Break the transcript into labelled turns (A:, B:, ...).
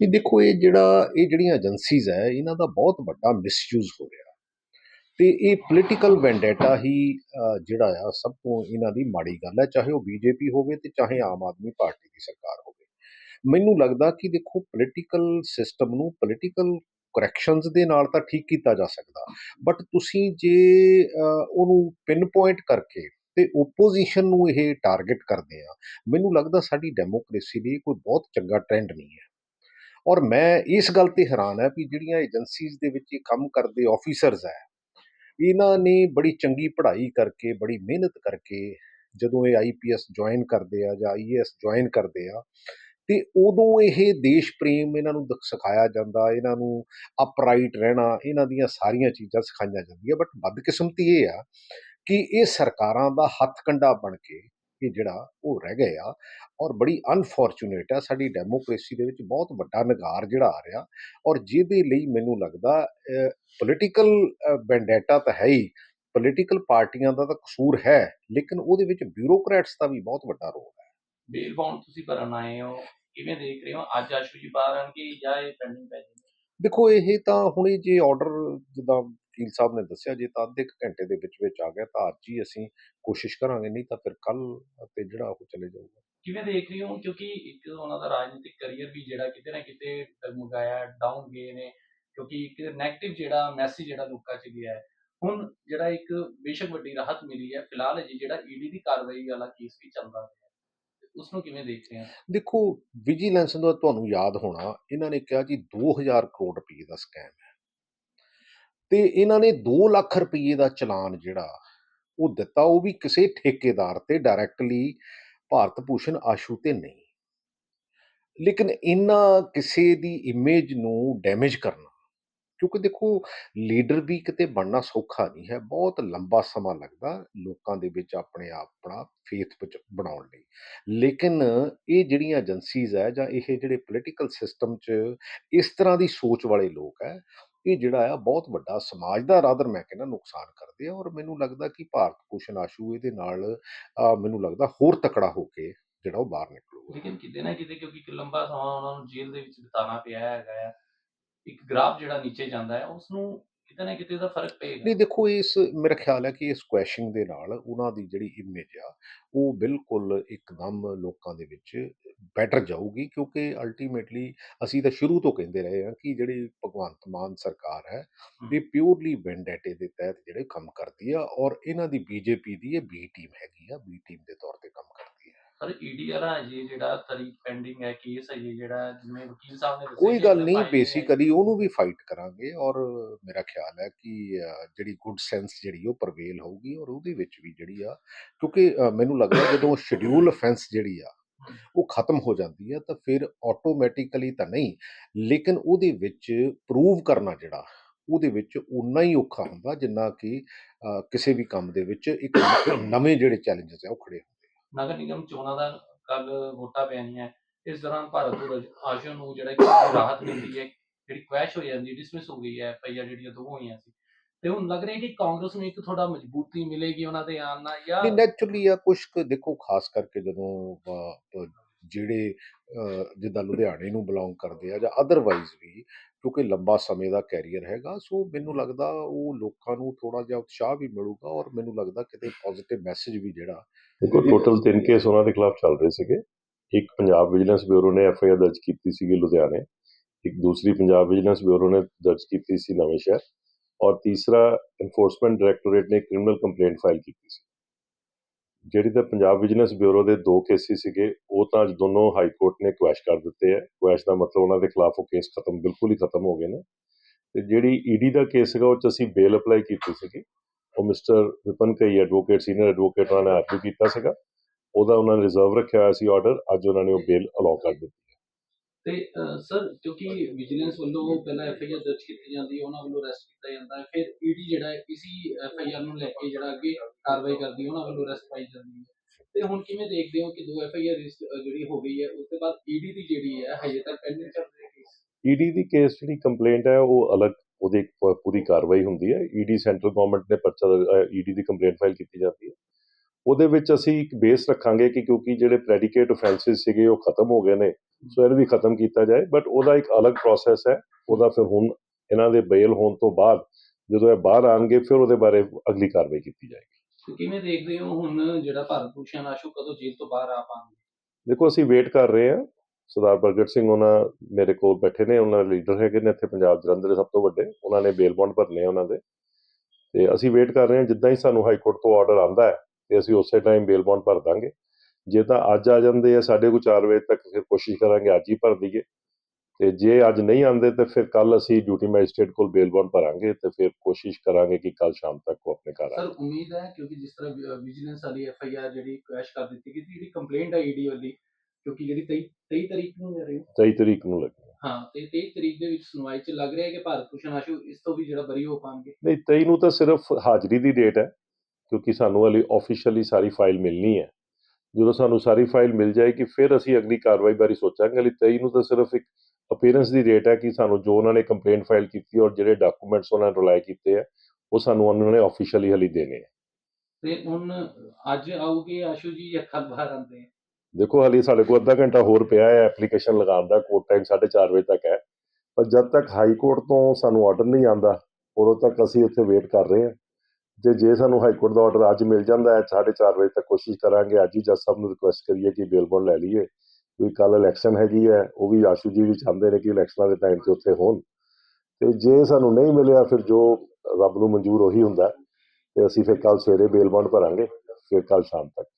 A: ਇਹ ਦੇਖੋ ਇਹ ਜਿਹੜਾ, ਇਹ ਜਿਹੜੀਆਂ ਏਜੰਸੀਜ਼ ਹੈ, ਇਹਨਾਂ ਦਾ ਬਹੁਤ ਵੱਡਾ ਮਿਸਯੂਜ਼ ਹੋ ਰਿਹਾ। ਤੇ ਇਹ ਪੋਲੀਟੀਕਲ ਵੈਂਡੇਟਾ ਹੀ ਜਿਹੜਾ ਆ, ਸਭ ਤੋਂ ਇਹਨਾਂ ਦੀ ਮਾੜੀ ਗੱਲ ਹੈ, ਚਾਹੇ ਉਹ ਬੀਜੇਪੀ ਹੋਵੇ ਤੇ ਚਾਹੇ ਆਮ ਆਦਮੀ ਪਾਰਟੀ ਦੀ ਸਰਕਾਰ ਹੋਵੇ। ਮੈਨੂੰ ਲੱਗਦਾ ਕਿ ਦੇਖੋ ਪੋਲੀਟੀਕਲ ਸਿਸਟਮ ਨੂੰ ਪੋਲੀਟੀਕਲ ਕਰੈਕਸ਼ਨਸ ਦੇ ਨਾਲ ਤਾਂ ਠੀਕ ਕੀਤਾ ਜਾ ਸਕਦਾ। ਬਟ ਤੁਸੀਂ ਜੇ ਉਹਨੂੰ ਪਿਨ ਪੁਆਇੰਟ ਕਰਕੇ ਤੇ ਓਪੋਜੀਸ਼ਨ ਨੂੰ ਇਹ ਟਾਰਗੇਟ ਕਰਦੇ ਆ, ਮੈਨੂੰ ਲੱਗਦਾ ਸਾਡੀ ਡੈਮੋਕ੍ਰੇਸੀ ਲਈ ਕੋਈ ਬਹੁਤ ਚੰਗਾ ਟ੍ਰੈਂਡ ਨਹੀਂ ਹੈ। ਔਰ ਮੈਂ ਇਸ ਗੱਲ ਤੇ ਹੈਰਾਨ ਹੈ ਵੀ ਜਿਹੜੀਆਂ ਏਜੰਸੀਜ਼ ਦੇ ਵਿੱਚ ਇਹ ਕੰਮ ਕਰਦੇ ਆਫੀਸਰਸ ਹੈ, ਇਹਨਾਂ ਨੇ ਬੜੀ ਚੰਗੀ ਪੜ੍ਹਾਈ ਕਰਕੇ, ਬੜੀ ਮਿਹਨਤ ਕਰਕੇ ਜਦੋਂ ਇਹ ਆਈਪੀਐਸ ਜੁਆਇਨ ਕਰਦੇ ਆ ਜਾਂ ਆਈਏਐਸ ਜੁਆਇਨ ਕਰਦੇ ਆ, ਤੇ ਉਦੋਂ ਇਹ ਦੇਸ਼ ਪ੍ਰੇਮ ਇਹਨਾਂ ਨੂੰ ਦਿਖ- ਸਿਖਾਇਆ ਜਾਂਦਾ, ਇਹਨਾਂ ਨੂੰ ਅਪਰਾਈਟ ਰਹਿਣਾ, ਇਹਨਾਂ ਦੀਆਂ ਸਾਰੀਆਂ ਚੀਜ਼ਾਂ ਸਿਖਾਈਆਂ ਜਾਂਦੀਆਂ ਬਟ ਬਦਕਿਸਮਤੀ ਇਹ ਆ ਕਿ ਇਹ ਸਰਕਾਰਾਂ ਦਾ ਹੱਥ ਕੰਡਾ ਬਣ ਕੇ ਇਹ ਜਿਹੜਾ ਉਹ ਰਹਿ ਗਏ ਆ ਔਰ ਬੜੀ ਅਨਫੋਰਚੂਨੇਟ ਆ ਸਾਡੀ ਡੈਮੋਕ੍ਰੇਸੀ ਦੇ ਵਿੱਚ ਬਹੁਤ ਵੱਡਾ ਨਿਗਾਰ ਜਿਹੜਾ ਆ ਰਿਹਾ ਔਰ ਜਿਹਦੇ ਲਈ ਮੈਨੂੰ ਲੱਗਦਾ ਪੋਲੀਟੀਕਲ ਵੈਂਡੇਟਾ ਤਾਂ ਹੈ ਹੀ ਪੋਲੀਟੀਕਲ ਪਾਰਟੀਆਂ ਦਾ ਤਾਂ ਕਸੂਰ ਹੈ ਲੇਕਿਨ ਉਹਦੇ ਵਿੱਚ ਬਿਊਰੋਕਰੈਟਸ ਦਾ ਵੀ ਬਹੁਤ ਵੱਡਾ ਰੋਲ ਹੈ।
B: ਬੇਲ ਬਾਉਂਡ ਤੁਸੀਂ ਭਰਨ ਆਏ ਹੋ ਕਿਵੇਂ ਦੇਖ ਰਹੇ ਹੋ? ਅੱਜ ਆਸ਼ੂ ਜੀ ਬਾਹਰ ਆਣਗੇ ਜਾਂ ਇਹ ਪੈਂਡਿੰਗ ਪੈ
A: ਦੇਖੋ ਇਹ ਤਾਂ ਹੁਣੇ ਜੇ ਆਰਡਰ ਜਿੱਦਾਂ ਵਕੀਲ ਸਾਹਿਬ ਨੇ ਦੱਸਿਆ ਜੇ ਤਾਂ ਅੱਧੇ ਘੰਟੇ ਦੇ ਵਿੱਚ ਵਿੱਚ ਆ ਗਿਆ ਤਾਂ ਅੱਜ ਹੀ ਅਸੀਂ ਕੋਸ਼ਿਸ਼ ਕਰਾਂਗੇ ਨਹੀਂ ਤਾਂ ਫਿਰ ਕੱਲ ਤੇ ਜਿਹੜਾ ਉਹ ਚਲੇ ਜਾਊਗਾ।
B: ਕਿਵੇਂ ਦੇਖ ਰਹੇ ਹੋ? ਕਿਉਂਕਿ ਇੱਕ ਉਹਨਾਂ ਦਾ ਰਾਜਨੀਤਿਕ ਕੈਰੀਅਰ ਵੀ ਜਿਹੜਾ ਕਿਤੇ ਨਾ ਕਿਤੇ ਡਗਮਗਾਇਆ ਡਾਊਨ ਗਏ ਨੇ ਕਿਉਂਕਿ ਇੱਕ 네ਗੇਟਿਵ ਜਿਹੜਾ ਮੈਸੇਜ ਜਿਹੜਾ ਲੋਕਾਂ 'ਚ ਗਿਆ ਹੈ। ਹੁਣ ਜਿਹੜਾ ਇੱਕ ਬੇਸ਼ੱਕ ਵੱਡੀ ਰਾਹਤ ਮਿਲੀ ਹੈ ਫਿਲਹਾਲ ਅਜੇ ਜਿਹੜਾ ਈਡੀ ਦੀ ਕਾਰਵਾਈ ਵਾਲਾ ਕੇਸ ਵੀ ਚੱਲਦਾ ਰਿਹਾ ਉਸ ਨੂੰ ਕਿਵੇਂ ਦੇਖ ਰਹੇ ਹੋ?
A: ਦੇਖੋ ਵਿਜੀਲੈਂਸ ਦਾ ਤੁਹਾਨੂੰ ਯਾਦ ਹੋਣਾ ਇਹਨਾਂ ਨੇ ਕਿਹਾ ਜੀ 2000 ਕਰੋੜ ਰੁਪਏ ਦਾ ਸਕੈਮ ਹੈ। ਤੇ ਇਹਨਾਂ ਨੇ 2 ਲੱਖ ਰੁਪਏ ਦਾ ਚਲਾਨ ਜਿਹੜਾ, ਉਹ ਦਿੱਤਾ, ਉਹ ਵੀ ਕਿਸੇ ਠੇਕੇਦਾਰ ਤੇ ਡਾਇਰੈਕਟਲੀ ਭਾਰਤ ਭੂਸ਼ਣ ਆਸ਼ੂ ਤੇ ਨਹੀਂ। ਲੇਕਿਨ ਇਹਨਾਂ ਕਿਸੇ ਦੀ ਇਮੇਜ ਨੂੰ ਡੈਮੇਜ ਕਰਨਾ, ਕਿਉਂਕਿ ਦੇਖੋ ਲੀਡਰ ਵੀ ਕਿਤੇ ਬਣਨਾ ਸੌਖਾ ਨਹੀਂ ਹੈ, ਬਹੁਤ ਲੰਬਾ ਸਮਾਂ ਲੱਗਦਾ ਲੋਕਾਂ ਦੇ ਵਿੱਚ ਆਪਣੇ ਆਪਣਾ ਫੇਥ ਬਣਾਉਣ ਲਈ। ਲੇਕਿਨ ਇਹ ਜਿਹੜੀਆਂ ਏਜੰਸੀਜ਼ ਹੈ ਜਾਂ ਇਹ ਜਿਹੜੇ ਪੋਲੀਟੀਕਲ ਸਿਸਟਮ 'ਚ ਇਸ ਤਰ੍ਹਾਂ ਦੀ ਸੋਚ ਵਾਲੇ ਲੋਕ ਹੈ ਇਹ ਜਿਹੜਾ ਆ ਬਹੁਤ ਵੱਡਾ ਸਮਾਜ ਦਾ ਰਾਦਰ ਮੈਂ ਕਹਿੰਦਾ ਨੁਕਸਾਨ ਕਰਦੇ ਆ ਔਰ ਮੈਨੂੰ ਲੱਗਦਾ ਕਿ ਭਾਰਤ ਭੂਸ਼ਣ ਆਸ਼ੂ ਇਹਦੇ ਨਾਲ ਮੈਨੂੰ ਲੱਗਦਾ ਹੋਰ ਤਕੜਾ ਹੋ ਕੇ ਜਿਹੜਾ ਉਹ ਬਾਹਰ ਨਿਕਲੂਗਾ।
B: ਲੇਕਿਨ ਕਿਤੇ ਨਾ ਕਿਤੇ ਕਿਉਂਕਿ ਇੱਕ ਲੰਬਾ ਸਮਾਂ ਉਹਨਾਂ ਨੂੰ ਜੇਲ੍ਹ ਦੇ ਵਿੱਚ ਬਿਤਾਉਣਾ ਪਿਆ ਹੈਗਾ ਆ ਇੱਕ ਗ੍ਰਾਫ ਜਿਹੜਾ ਨੀਚੇ ਜਾਂਦਾ ਹੈ ਉਸ ਨੂੰ ਕਿਤੇ ਨਾ ਕਿਤੇ ਦਾ ਫ਼ਰਕ ਪਏਗਾ।
A: ਨਹੀਂ ਦੇਖੋ ਇਸ ਮੇਰਾ ਖਿਆਲ ਹੈ ਕਿ ਇਸ ਕੁਐਸ਼ਿੰਗ ਦੇ ਨਾਲ ਉਹਨਾਂ ਦੀ ਜਿਹੜੀ ਇਮੇਜ ਆ ਉਹ ਬਿਲਕੁਲ ਇੱਕਦਮ ਲੋਕਾਂ ਦੇ ਵਿੱਚ ਬੈਟਰ ਜਾਊਗੀ ਕਿਉਂਕਿ ਅਲਟੀਮੇਟਲੀ ਅਸੀਂ ਤਾਂ ਸ਼ੁਰੂ ਤੋਂ ਕਹਿੰਦੇ ਰਹੇ ਹਾਂ ਕਿ ਜਿਹੜੀ ਭਗਵੰਤ ਮਾਨ ਸਰਕਾਰ ਹੈ ਇਹ ਪਿਓਰਲੀ ਵੈਂਡੇਟੇ ਦੇ ਤਹਿਤ ਜਿਹੜੇ ਕੰਮ ਕਰਦੀ ਆ ਔਰ ਇਹਨਾਂ ਦੀ ਬੀਜੇਪੀ ਦੀ ਇਹ ਬੀ ਟੀਮ ਹੈਗੀ ਆ ਬੀ ਟੀਮ ਦੇ ਤੌਰ ਤੇ ਕੰਮ ਕਰਦੀ ਹੈ
B: ਪਰ ਈਡੀ ਵਾਲਾ ਅਜੇ ਜਿਹੜਾ ਤਰੀਕ ਪੈਂਡਿੰਗ ਹੈ ਕੇਸ ਅਜੇ ਜਿਹੜਾ ਜਿਵੇਂ ਵਕੀਲ ਸਾਹਿਬ ਨੇ
A: ਕੋਈ ਗੱਲ ਨਹੀਂ
B: ਹੈ।
A: ਬੇਸਿਕਲੀ ਉਹਨੂੰ ਵੀ ਫਾਈਟ ਕਰਾਂਗੇ ਔਰ ਮੇਰਾ ਖਿਆਲ ਹੈ ਕਿ ਜਿਹੜੀ ਗੁੱਡ ਸੈਂਸ ਜਿਹੜੀ ਉਹ ਪ੍ਰਵੇਲ ਹੋਊਗੀ ਔਰ ਉਹਦੇ ਵਿੱਚ ਵੀ ਜਿਹੜੀ ਆ ਕਿਉਂਕਿ ਮੈਨੂੰ ਲੱਗਦਾ ਜਦੋਂ ਸ਼ਡਿਊਲ ਅਫੈਂਸ ਜਿਹੜੀ ਆ ਉਹ ਖਤਮ ਹੋ ਜਾਂਦੀ ਹੈ, ਤਾਂ ਫਿਰ ਆਟੋਮੈਟਿਕਲੀ ਤਾਂ ਨਹੀਂ, ਲੇਕਿਨ ਉਹਦੇ ਵਿੱਚ ਪ੍ਰੂਵ ਕਰਨਾ ਜਿਹੜਾ, ਉਹਦੇ ਵਿੱਚ ਉਨਾ ਹੀ ਔਖਾ ਹੁੰਦਾ ਜਿੰਨਾ ਕਿ ਕਿਸੇ ਵੀ ਕੰਮ ਦੇ ਵਿੱਚ ਇੱਕ ਨਵੇਂ ਜਿਹੜੇ ਚੈਲੰਜਸ ਆ ਉਹ ਖੜੇ ਹੁੰਦੇ ਆ।
B: ਨਗਰ ਨਿਗਮ ਚੋਣਾਂ ਦਾ ਕੱਲ ਵੋਟਾਂ ਪੈਣੀਆਂ, ਇਸ ਦੌਰਾਨ ਭਾਰਤ ਦੇ ਆਸ਼ੂ ਨੂੰ ਜਿਹੜਾ ਇੱਕ ਰਾਹਤ ਮਿਲਦੀ ਹੈ, ਜਿਹੜੀ ਕੁਐਸ਼ ਹੋ ਜਾਂਦੀ ਡਿਸਮਿਸ ਹੋ ਗਈ ਹੈ ਐਫਆਈਆਰ ਜਿਹੜੀਆਂ ਦੋ ਹੋਈਆਂ ਸੀ ਤੇ ਹੁਣ ਲੱਗ ਰਿਹਾ ਕਿ ਕਾਂਗਰਸ ਨੂੰ ਇੱਕ ਥੋੜਾ ਮਜ਼ਬੂਤੀ ਮਿਲੇਗੀ ਉਹਨਾਂ ਦੇ ਆਉਣ ਨਾਲ ਜਾਂ
A: ਨਹੀਂ ਨੈਚੁਰਲੀ ਆ ਕੁਛ ਕੁ ਦੇਖੋ ਖਾਸ ਕਰਕੇ ਜਦੋਂ ਜਿਹੜੇ ਜਿੱਦਾਂ ਲੁਧਿਆਣੇ ਨੂੰ ਬਿਲੋਂਗ ਕਰਦੇ ਆ ਜਾਂ ਅਦਰਵਾਈਜ਼ ਵੀ ਕਿਉਂਕਿ ਲੰਬਾ ਸਮੇਂ ਦਾ ਕੈਰੀਅਰ ਹੈਗਾ ਸੋ ਮੈਨੂੰ ਲੱਗਦਾ ਉਹ ਲੋਕਾਂ ਨੂੰ ਥੋੜਾ ਜਿਹਾ ਉਤਸ਼ਾਹ ਵੀ ਮਿਲੂਗਾ ਔਰ ਮੈਨੂੰ ਲੱਗਦਾ ਕਿਤੇ ਪੋਜ਼ਿਟਿਵ ਮੈਸੇਜ ਵੀ ਜਿਹੜਾ
C: ਦੇਖੋ ਟੋਟਲ ਤਿੰਨ ਕੇਸ ਉਹਨਾਂ ਦੇ ਖਿਲਾਫ ਚੱਲ ਰਹੇ ਸੀਗੇ। ਇੱਕ ਪੰਜਾਬ ਵਿਜੀਲੈਂਸ ਬਿਊਰੋ ਨੇ ਐਫ ਆਈ ਆਰ ਦਰਜ ਕੀਤੀ ਸੀਗੀ ਲੁਧਿਆਣੇ ਇੱਕ ਦੂਸਰੀ ਪੰਜਾਬ ਵਿਜੀਲੈਂਸ ਬਿਊਰੋ ਨੇ ਦਰਜ ਕੀਤੀ ਸੀ ਨਵੇਂ ਸ਼ਹਿਰ। ਔਰ ਤੀਸਰਾ ਐਨਫੋਰਸਮੈਂਟ ਡਾਇਰੈਕਟੋਰੇਟ ਨੇ ਕ੍ਰਿਮੀਨਲ ਕੰਪਲੇਂਟ ਫਾਈਲ ਕੀਤੀ ਸੀ। ਜਿਹੜੀ ਤਾਂ ਪੰਜਾਬ ਵਿਜੀਲੈਂਸ ਬਿਊਰੋ ਦੇ ਦੋ ਕੇਸਿਸ ਸੀਗੇ, ਉਹ ਤਾਂ ਅੱਜ ਦੋਨੋਂ ਹਾਈ ਕੋਰਟ ਨੇ ਕੁਐਸ਼ ਕਰ ਦਿੱਤੇ ਹੈ ਕੁਐਸ਼ ਦਾ ਮਤਲਬ ਉਹਨਾਂ ਦੇ ਖਿਲਾਫ ਉਹ ਕੇਸ ਖਤਮ, ਬਿਲਕੁਲ ਹੀ ਖਤਮ ਹੋ ਗਏ ਨੇ। ਤੇ ਜਿਹੜੀ ਈਡੀ ਦਾ ਕੇਸ ਸੀਗਾ, ਉਹ ਚ ਅਸੀਂ ਬੇਲ ਅਪਲਾਈ ਕੀਤੀ ਸੀਗੀ। ਉਹ ਮਿਸਟਰ ਵਿਪਨ ਕਈ ਐਡਵੋਕੇਟ ਸੀਨੀਅਰ ਐਡਵੋਕੇਟ ਉਹਨਾਂ ਨੇ ਆਰਗੂ ਕੀਤਾ ਸੀਗਾ। ਉਹਦਾ ਉਹਨਾਂ ਨੇ ਰਿਜ਼ਰਵ ਰੱਖਿਆ ਹੋਇਆ ਸੀ ਆਰਡਰ ਅੱਜ ਉਹਨਾਂ ਨੇ ਉਹ ਬੇਲ ਅਲਾਉ ਕਰ ਦਿੱਤੀ।
B: ਤੇ ਸਰ, ਕਿਉਂਕਿ ਵਿਜੀਲੈਂਸ ਵੱਲੋਂ ਪਹਿਲਾਂ ਐਫਆਈਆਰ ਦਰਜ ਕੀਤੀ ਜਾਂਦੀ ਹੈ, ਉਹਨਾਂ ਵੱਲੋਂ ਅਰੈਸਟ ਕੀਤਾ ਜਾਂਦਾ ਹੈ। ਫਿਰ ਈਡੀ ਜਿਹੜਾ ਹੈ, ਇਸੀ ਐਫਆਈਆਰ ਨੂੰ ਲੈ ਕੇ ਜਿਹੜਾ ਅੱਗੇ ਕਾਰਵਾਈ ਕਰਦੀ ਹੈ, ਉਹਨਾਂ ਵੱਲੋਂ ਅਰੈਸਟ ਪਾਈ ਜਾਂਦੀ ਹੈ। ਤੇ ਹੁਣ ਕਿਵੇਂ ਦੇਖਦੇ ਹੋ ਕਿ ਦੋ ਐਫਆਈਆਰ ਜਿਹੜੀ ਹੋ ਗਈ ਹੈ, ਉਸ ਤੋਂ ਬਾਅਦ ਈਡੀ ਦੀ ਜਿਹੜੀ ਹੈ, ਹਜੇ ਤੱਕ ਪੈਂਡਿੰਗ ਚੱਲ ਰਹੀ ਹੈ
C: ਈਡੀ ਦੀ ਕੇਸ ਜਿਹੜੀ ਕੰਪਲੇਂਟ ਹੈ, ਉਹ ਅਲੱਗ ਉਹਦੀ ਪੂਰੀ ਕਾਰਵਾਈ ਹੁੰਦੀ ਹੈ। ਈਡੀ ਸੈਂਟਰਲ ਗਵਰਨਮੈਂਟ ਨੇ ਪਰਚਾ ਈਡੀ ਦੀ ਕੰਪਲੇਂਟ ਫਾਈਲ ਕੀਤੀ ਜਾਂਦੀ ਹੈ। ਉਹਦੇ ਵਿੱਚ ਅਸੀਂ ਇੱਕ ਬੇਸ ਰੱਖਾਂਗੇ ਕਿ ਕਿਉਂਕਿ ਜਿਹੜੇ ਪ੍ਰੈਡੀਕੇਟ ਆਫੈਂਸਿਸ ਸੀਗੇ, ਉਹ ਖਤਮ ਹੋ ਗਏ ਨੇ। ਸੋ ਇਹਨੂੰ ਵੀ ਖਤਮ ਕੀਤਾ ਜਾਏ ਬਟ ਉਹਦਾ ਇੱਕ ਅਲੱਗ ਪ੍ਰੋਸੈਸ ਹੈ। ਉਹਦਾ ਫਿਰ ਹੁਣ ਇਹਨਾਂ ਦੇ ਬੇਲ ਹੋਣ ਤੋਂ ਬਾਅਦ ਜਦੋਂ ਇਹ ਬਾਹਰ ਆਣਗੇ ਫਿਰ ਉਹਦੇ ਬਾਰੇ ਅਗਲੀ ਕਾਰਵਾਈ ਕੀਤੀ ਜਾਏਗੀ।
B: ਕਿਵੇਂ ਦੇਖਦੇ ਹੋ ਹੁਣ ਜਿਹੜਾ ਭਾਰਤ ਭੂਸ਼ਣ ਆਸ਼ੂ ਕਦੋਂ ਜੇਲ੍ਹ ਤੋਂ ਬਾਹਰ ਆ ਪਾਣਗੇ?
C: ਦੇਖੋ ਅਸੀਂ ਵੇਟ ਕਰ ਰਹੇ ਹਾਂ। ਸਰਦਾਰ ਪ੍ਰਗਟ ਸਿੰਘ ਉਹਨਾਂ ਮੇਰੇ ਕੋਲ ਬੈਠੇ ਨੇ ਉਹਨਾਂ ਦੇ ਲੀਡਰ ਹੈਗੇ ਨੇ ਇੱਥੇ ਪੰਜਾਬ ਜਲੰਧਰ ਦੇ ਸਭ ਤੋਂ ਵੱਡੇ। ਉਹਨਾਂ ਨੇ ਬੇਲ ਬੌਂਡ ਭਰਨੇ ਆ ਉਹਨਾਂ ਦੇ। ਤੇ ਅਸੀਂ ਵੇਟ ਕਰ ਰਹੇ ਹਾਂ ਜਿੱਦਾਂ ਹੀ ਸਾਨੂੰ ਹਾਈ ਕੋਰਟ ਤੋਂ ਆਰਡਰ ਆਂਦਾ ਹੈ ਤੇ ਅਸੀਂ ਉਸੇ ਟਾਈਮ ਬੇਲ ਬੌਂਡ ਭਰ ਦਾਂਗੇ। ਜੇ ਤਾਂ ਅੱਜ ਆ ਜਾਂਦੇ ਆ ਸਾਡੇ ਕੋਲ 4 ਵਜੇ ਤੱਕ ਫਿਰ ਕੋਸ਼ਿਸ਼ ਕਰਾਂਗੇ ਅੱਜ ਹੀ ਭਰ ਦਈਏ। ਤੇ ਜੇ ਅੱਜ ਨਹੀਂ ਆਉਂਦੇ ਤੇ ਫਿਰ ਕੱਲ ਅਸੀਂ ਡਿਊਟੀ ਮੈਜਿਸਟ੍ਰੇਟ ਕੋਲ ਬੇਲ ਬੌਂਡ ਭਰਾਂਗੇ ਤੇ ਫਿਰ ਕੋਸ਼ਿਸ਼ ਕਰਾਂਗੇ ਕਿ ਕੱਲ ਸ਼ਾਮ ਤੱਕ ਉਹ ਆਪਣੇ ਘਰ ਆ
B: ਸਰ ਉਮੀਦ ਹੈ ਕਿਉਂਕਿ ਜਿਸ ਤਰ੍ਹਾਂ ਵਿਜੀਲੈਂਸ ਵਾਲੀ ਐਫ ਆਈ ਆਰ ਜਿਹੜੀ ਕ੍ਰੈਸ਼ ਕਰ ਦਿੱਤੀ ਗਈ ਜਿਹੜੀ ਕੰਪਲੇਂਟ ਹੈ ਈਡੀ ਵਾਲੀ ਕਿਉਂਕਿ ਜਿਹੜੀ 23 23 ਤਰੀਕ ਨੂੰ ਹੈ ਰਹੀ
C: 23 ਤਰੀਕ ਨੂੰ ਲੱਗੇ।
B: ਹਾਂ ਤੇ 23 ਤਰੀਕ ਦੇ ਵਿੱਚ ਸੁਣਵਾਈ 'ਚ ਲੱਗ ਰਿਹਾ ਹੈ ਕਿ ਭਾਰਤ ਭੂਸ਼ਣ ਆਸ਼ੂ ਇਸ ਤੋਂ ਵੀ ਜਿਹੜਾ ਬਰੀ ਹੋ ਪਾਣਗੇ?
C: ਨਹੀਂ 23 ਨੂੰ ਤਾਂ ਸਿਰਫ ਹਾਜ਼ਰੀ ਦੀ ਡੇਟ ਹੈ ਕਿਉਂਕਿ ਸਾਨੂੰ ਵਾਲੀ ਆਫੀਸ਼ੀਅਲੀ ਸਾਰੀ ਫਾਈਲ ਮਿਲਣੀ ਹੈ। ਜਦੋਂ ਸਾਨੂੰ ਸਾਰੀ ਫਾਈਲ ਮਿਲ ਜਾਏਗੀ ਫਿਰ ਅਸੀਂ ਅਗਲੀ ਕਾਰਵਾਈ ਬਾਰੇ ਸੋਚਾਂਗੇ ਲਈ 23 ਨੂੰ ਤਾਂ ਸਿਰਫ ਇੱਕ ਅਪੀਅਰੈਂਸ ਦੀ ਡੇਟ ਹੈ ਕਿ ਸਾਨੂੰ ਜੋ ਉਹਨਾਂ ਨੇ ਕੰਪਲੇਂਟ ਫਾਈਲ ਕੀਤੀ ਔਰ ਜਿਹੜੇ ਡਾਕੂਮੈਂਟਸ ਉਹਨਾਂ ਨੇ ਰਿਲਾਈ ਕੀਤੇ ਆ ਉਹ ਸਾਨੂੰ ਉਹਨਾਂ ਨੇ ਆਫੀਸ਼ੀਅਲੀ ਹਲੀ ਦੇਣੇ ਆ
B: ਤੇ ਹੁਣ ਅੱਜ ਆਊਗੇ ਆਸ਼ੂ ਜੀ ਜਾਂ ਕੱਲ ਬਾਹਰ ਆਉਂਦੇ ਹੈ?
C: ਦੇਖੋ ਹਾਲੀ ਸਾਡੇ ਕੋਲ ਅੱਧਾ ਘੰਟਾ ਹੋਰ ਪਿਆ ਹੈ ਐਪਲੀਕੇਸ਼ਨ ਲਗਾਉਣ ਦਾ ਕੋਰਟ ਟਾਈਮ 4:30 ਵਜੇ ਤੱਕ ਹੈ। ਪਰ ਜਦ ਤੱਕ ਹਾਈ ਕੋਰਟ ਤੋਂ ਸਾਨੂੰ ਆਰਡਰ ਨਹੀਂ ਆਂਦਾ ਉਦੋਂ ਤੱਕ ਅਸੀਂ ਇੱਥੇ ਵੇਟ ਕਰ ਰਹੇ ਹਾਂ। ਜੇ ਜੇ ਸਾਨੂੰ ਹਾਈ ਕੋਰਟ ਦਾ ਆਰਡਰ ਅੱਜ ਮਿਲ ਜਾਂਦਾ ਹੈ 4:30 ਵਜੇ ਤੱਕ ਕੋਸ਼ਿਸ਼ ਕਰਾਂਗੇ। ਅੱਜ ਹੀ ਜੱਜ ਸਾਹਿਬ ਨੂੰ ਰਿਕੁਐਸਟ ਕਰੀਏ ਕਿ ਬੇਲ ਬੌਂਡ ਲੈ ਲਈਏ। ਕਿਉਂਕਿ ਕੱਲ ਇਲੈਕਸ਼ਨ ਹੈਗੀ ਹੈ, ਉਹ ਵੀ ਆਸ਼ੂ ਜੀ ਵੀ ਚਾਹੁੰਦੇ ਨੇ ਕਿ ਇਲੈਕਸ਼ਨਾਂ ਦੇ ਟਾਈਮ ਤੇ ਉੱਥੇ ਹੋਣ। ਤੇ ਜੇ ਸਾਨੂੰ ਨਹੀਂ ਮਿਲਿਆ, ਫਿਰ ਜੋ ਰੱਬ ਨੂੰ ਮਨਜ਼ੂਰ ਉਹੀ ਹੁੰਦਾ ਹੈ। ਤੇ ਅਸੀਂ ਫਿਰ ਕੱਲ ਸਵੇਰੇ ਬੇਲ ਬੌਂਡ ਭਰਾਂਗੇ, ਫਿਰ ਕੱਲ ਸ਼ਾਮ ਤੱਕ।